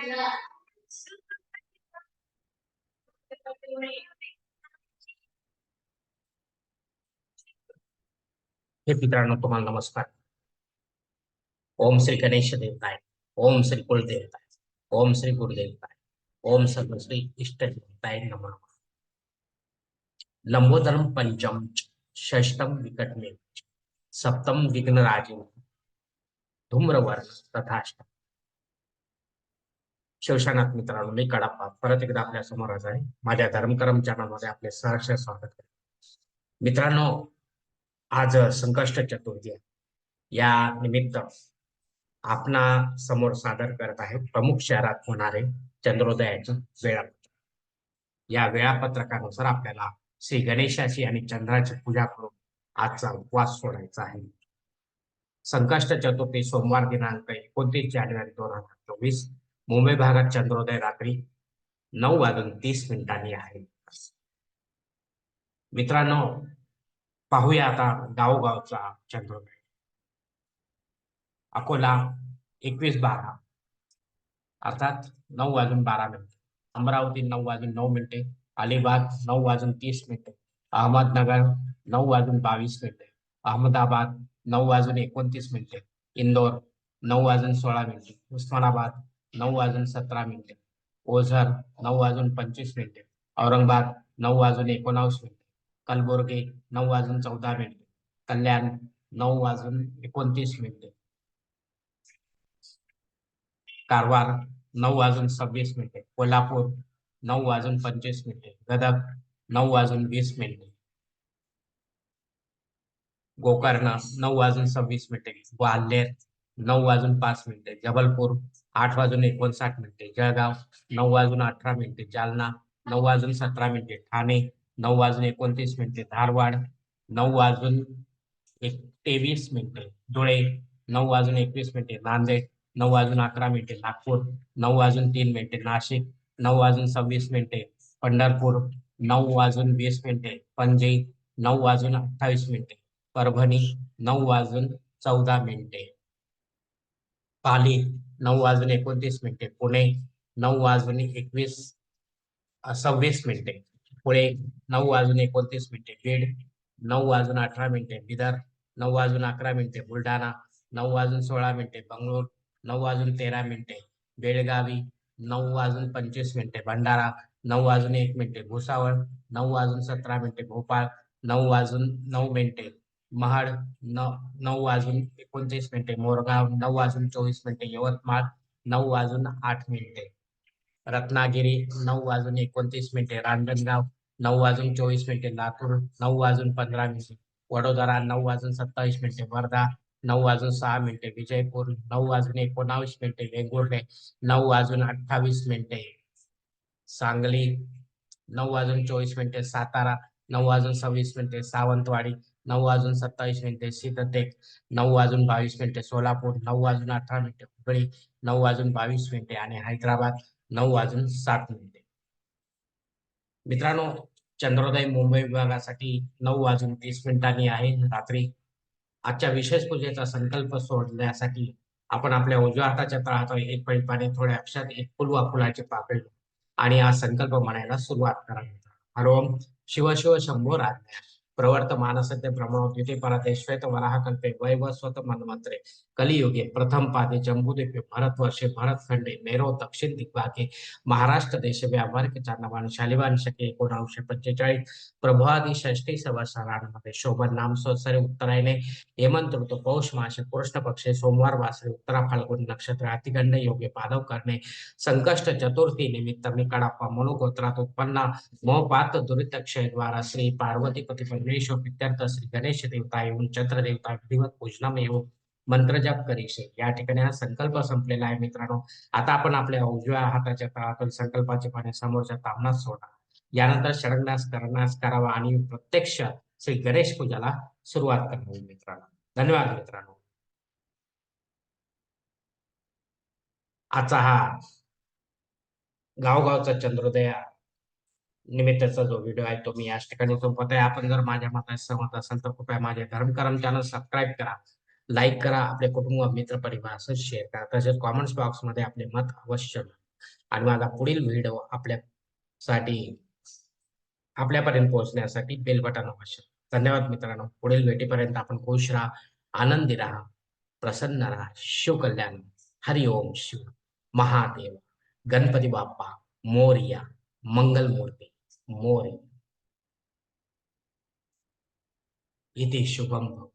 हे मित्रांनो नमस्कार. ओम श्री गणेश देवताय. ओम श्री कुलदेवताय ओम श्री गुरुदेवताय ओम सर्व श्री इष्ट देवताय नमः. लंबोदरम पंचम षष्टम विकटमे सप्तम विघ्नराजे धूम्रवर्ण तथाष्ट शिवशानाथ मित्रांनो मी कडापा परत एकदा आपल्यासमोर आज आहे. माझ्या धर्मकरम चॅनलमध्ये आपले सहर्ष स्वागत करते मित्रांनो आज संकष्ट चतुर्थी या निमित्त आपणा समोर सादर करत आहे प्रमुख शहरात होणारे चंद्रोदयाचे वेळापत्रक. या वेळापत्रकानुसार आपल्याला श्री गणेशाची आणि चंद्राची पूजा करून आजचा उपवास सोडायचा आहे. संकष्ट चतुर्थी सोमवार दिनांक एकोणतीस जानेवारी दोन हजार चोवीस मुंबई भागात चंद्रोदय रात्री नऊ वाजून तीस मिनिटांनी आहे. मित्रांनो पाहूया आता गावोगावचा चंद्रोदय. अकोला एकवीस बारा. अर्थात नऊ वाजून बारा मिनिटे. अमरावती नऊ वाजून नऊ मिनिटे. अलिबाग नऊ वाजून तीस मिनिटे. अहमदनगर नऊ वाजून बावीस मिनिटे. अहमदाबाद नऊ वाजून एकोणतीस मिनिटे. इंदोर नऊ वाजून सोळा मिनिटे. उस्मानाबाद नऊ वाजून सतरा मिनिटे ओझर नऊ वाजून पंचवीस मिनिटे औरंगाबाद नऊ वाजून एकोणावीस मिनिटे कलबुर्गी नऊ वाजून चौदा मिनिटे कल्याण नऊ वाजून एकोणतीस मिनिटे कारवार नऊ वाजून सव्वीस मिनिटे कोल्हापूर नऊ वाजून पंचवीस मिनिटे गदग नऊ वाजून वीस मिनिटे गोकर्ण नऊ वाजून सव्वीस मिनिटे ग्वाल्हेर नऊ वाजून पाच मिनिटे जबलपूर आठ वाजून एकोणसाठ मिनिटे जळगाव नऊ वाजून अठरा मिनिटे जालना नऊ वाजून सतरा मिनिटे ठाणे नऊ वाजून एकोणतीस मिनिटे धारवाड नऊ वाजून एक तेवीस मिनिटे धुळे नऊ वाजून मिनिटे नांदेड नऊ वाजून अकरा मिनिटे नागपूर नऊ वाजून तीन मिनिटे नाशिक नऊ वाजून सव्वीस मिनिटे पंढरपूर नऊ वाजून वीस मिनिटे पणजी नऊ वाजून अठ्ठावीस मिनिटे परभणी नऊ वाजून चौदा मिनिटे पाली नऊ वाजून एकोणतीस मिनिटे. पुणे नऊ वाजून एकवीस सव्वीस मिनिटे. पुणे नऊ वाजून एकोणतीस मिनिटे. बीड नऊ वाजून अठरा मिनिटे. बिदर नऊ वाजून अकरा मिनिटे. बुलढाणा नऊ वाजून सोळा मिनिटे. बंगळूर नऊ वाजून तेरा मिनिटे. बेळगावी नऊ वाजून पंचवीस मिनिटे. भंडारा नऊ वाजून एक मिनिटे. भुसावळ नऊ वाजून सतरा मिनिटे. भोपाळ नऊ वाजून नऊ मिनिटे. महाड नऊ नऊ वाजून एकोणतीस मिनिटे मोरगाव नऊ वाजून चोवीस मिनिटे यवतमाळ नऊ वाजून आठ मिनिटे रत्नागिरी नऊ वाजून एकोणतीस मिनिटे रांजणगाव नऊ वाजून चोवीस मिनिटे लातूर नऊ वाजून पंधरा मिनिटे वडोदरा नऊ वाजून सत्तावीस मिनिटे वर्धा नऊ वाजून सहा मिनिटे विजयपूर नऊ वाजून एकोणावीस मिनिटे वेंगुर्ले नऊ वाजून अठ्ठावीस मिनिटे सांगली नऊ वाजून चोवीस मिनिटे सातारा नऊ वाजून सव्वीस मिनिटे सावंतवाडी नऊ वाजून सत्तावीस मिनिटे सिद्धटेक नऊ वाजून बावीस मिनिटे सोलापूर नऊ वाजून अठरा मिनिटे हुबळी नऊ वाजून बावीस मिनिटे आणि हैदराबाद नऊ वाजून सात मिनिटे. मित्रांनो चंद्रोदय मुंबई विभागासाठी नऊ वाजून तीस मिनिटांनी आहे रात्री. आजच्या विशेष पूजेचा संकल्प सोडण्यासाठी आपण आपल्या उजव्या हाताच्या तळहात एक पळी पाणी थोड्या अक्षात एक फुलवा फुलाचे पाकळी आणि हा संकल्प म्हणायला सुरुवात करा हरोम शिव शिव शंभो राज्ञा प्रवर्त मानसत्य ब्रह्मोद्युते परते श्वेत वराह कल्पे वैवस्वत मन्वंतरे कलियुगे प्रथम पादे जम्बूद्वीपे भरतवर्षे भरतखंडे मेरो दक्षिण दिग्भागे महाराष्ट्र देश व्यावहारिक चांदवान शालिवान शके एकोणावीसशे पंचेचाळीस। प्रभादी षष्टी संवत्सरांमध्ये शोभन नाम संवत्सरे उत्तरायने हेमंत ऋतू पौष मास कृष्ण पक्षे सोमवार वासरे उत्तरा फाल्गुन नक्षत्र अतिगंड योगे पादव करणे। संकष्ट चतुर्थी निमित्त मी कडाप्पा मनोगोत्रात उत्पन्न। मोपात दुरित क्षयद्वारा श्री पार्वती पार्वतीपती गणेशो पित्यर्थ श्री गणेश देवता येऊन चंद्र देवता विधिवत पूजनम येऊन मंत्र करीक्षे करीशे या ठिकाणी हा संकल्प संपलेला आहे मित्रांनो आता आपण आपल्या उजव्या हाताच्या तळातून संकल्पाचे पाणी समोरच्या तामनात सोडा यानंतर षडंगनास करण्यास करावा आणि प्रत्यक्ष श्री गणेश पूजाला सुरुवात करावी मित्रांनो धन्यवाद मित्रांनो आजचा हा गावगावचा चंद्रोदया निमित्ताचा जो व्हिडिओ आहे तो मी याच ठिकाणी सोपत आहे आपण जर माझ्या मताशी सहमत असाल तर कृपया माझे धर्मकरम चॅनल सबस्क्राईब करा लाईक करा आपले कुटुंब मित्र परिवार शेअर करा. तसेच कॉमेंट बॉक्समध्ये आपले मत अवश्य आणि माझा पुढील व्हिडिओ आपल्यासाठी आपल्यापर्यंत पोहोचण्यासाठी बेल बटन अवश्य धन्यवाद मित्रांनो. पुढील भेटीपर्यंत आपण खुश राहा आनंदी राहा प्रसन्न राहा. शिवकल्याण. हरिओम Shiv Mahadev. Ganpati Bappa. Moriya. Mangalmurti. more. o Shubham